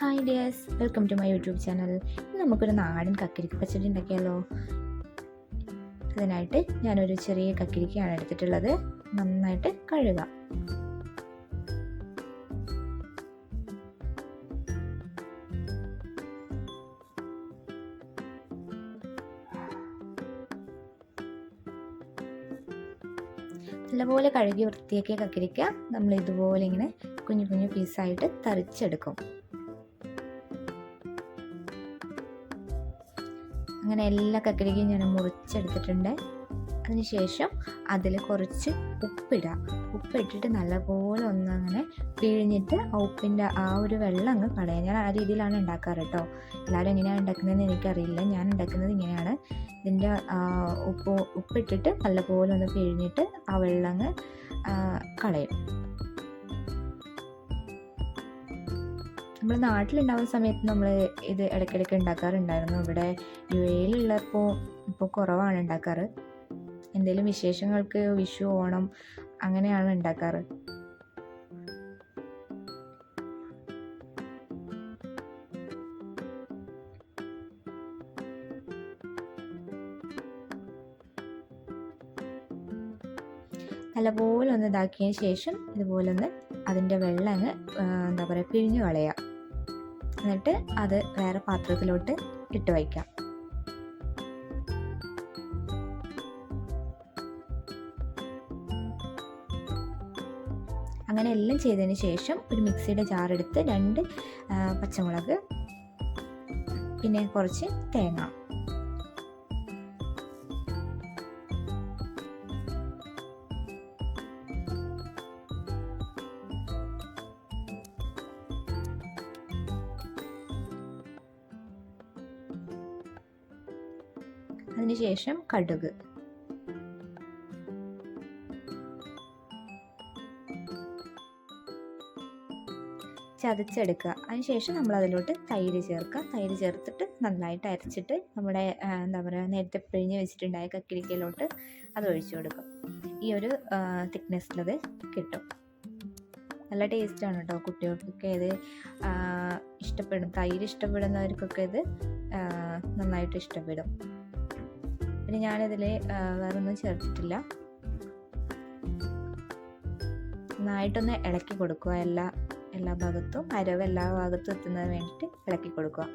Hi dears welcome to my YouTube channel നമുക്കൊരു നാടൻ കക്കിരിക്ക പച്ചടി ഉണ്ടാക്കിയാലോ? അതിനായിട്ട് ഞാനൊരു ചെറിയ കക്കിരിക്കയാണ് എടുത്തിട്ടുള്ളത്. നന്നായിട്ട് കഴുകാം. നല്ലപോലെ കഴുകി വൃത്തിയാക്കിയ കക്കിരിക്ക നമ്മൾ ഇതുപോലെ ഇങ്ങനെ കുഞ്ഞു കുഞ്ഞു പീസായിട്ട് തറിച്ചെടുക്കും അങ്ങനെ എല്ലാ കക്കിരിക്കയും ഞാൻ മുറിച്ചെടുത്തിട്ടുണ്ട്. അതിനുശേഷം അതിൽ കുറച്ച് ഉപ്പിടാം. ഉപ്പിട്ടിട്ട് നല്ലപോലെ ഒന്ന് അങ്ങനെ പിഴിഞ്ഞിട്ട് ആ ഉപ്പിന്റെ ആ ഒരു വെള്ളം അങ്ങ് കളയാം. ഞാൻ ആ രീതിയിലാണ് ഉണ്ടാക്കാറ് കേട്ടോ. എല്ലാവരും എങ്ങനെയാണ് ഉണ്ടാക്കുന്നതെന്ന് എനിക്കറിയില്ല. ഞാൻ ഉണ്ടാക്കുന്നത് ഇങ്ങനെയാണ്. ഇതിന്റെ ഉപ്പ് ഉപ്പിട്ടിട്ട് നല്ലപോലെ ഒന്ന് പിഴിഞ്ഞിട്ട് ആ വെള്ളം അങ്ങ് കളയും. നമ്മൾ നാട്ടിലുണ്ടാവുന്ന സമയത്ത് നമ്മൾ ഇത് ഇടയ്ക്കിടയ്ക്ക് ഉണ്ടാക്കാറുണ്ടായിരുന്നു. ഇവിടെ യു എയിലുള്ളപ്പോൾ ഇപ്പോൾ കുറവാണ് ഉണ്ടാക്കാറ്. എന്തെങ്കിലും വിശേഷങ്ങൾക്ക് വിഷു ഓണം അങ്ങനെയാണ് ഉണ്ടാക്കാറ്. നല്ലപോലെ ഒന്ന് ഇതാക്കിയതിന് ശേഷം ഇതുപോലെ ഒന്ന് അതിന്റെ വെള്ളം അങ്ങ് എന്താ പറയുക പിഴിഞ്ഞു കളയാം. എന്നിട്ട് അത് വേറെ പാത്രത്തിലോട്ട് ഇട്ട് വയ്ക്കാം. അങ്ങനെ എല്ലാം ചെയ്തതിന് ശേഷം ഒരു മിക്സിയുടെ ജാർ എടുത്ത് രണ്ട് പച്ചമുളക് പിന്നെ കുറച്ച് തേങ്ങ. അതിനുശേഷം കടുക്. ചതച്ചെടുക്കുക. അതിനുശേഷം നമ്മൾ അതിലോട്ട് തൈര് ചേർക്കുക. തൈര് ചേർത്തിട്ട് നന്നായിട്ട് അരച്ചിട്ട് നമ്മുടെ എന്താ പറയുക നേരത്തെ പിഴിഞ്ഞ് വെച്ചിട്ടുണ്ടായ കക്കിരിക്കയിലോട്ട് അത് ഒഴിച്ചു കൊടുക്കും ഈ ഒരു തിക്നെസ്സിലത് കിട്ടും. നല്ല ടേസ്റ്റാണ് കേട്ടോ കുട്ടികൾക്കൊക്കെ ഇത് ഇഷ്ടപ്പെടും. തൈര് ഇഷ്ടപ്പെടുന്നവർക്കൊക്കെ ഇത് നന്നായിട്ട് ഇഷ്ടപ്പെടും. പിന്നെ ഞാനിതിൽ വേറൊന്നും ചേർത്തിട്ടില്ല. നന്നായിട്ടൊന്ന് ഇളക്കി കൊടുക്കുക. എല്ലാ എല്ലാ ഭാഗത്തും അരവ് എല്ലാ ഭാഗത്തും എത്തുന്നതിന് വേണ്ടിയിട്ട് ഇളക്കി കൊടുക്കുക.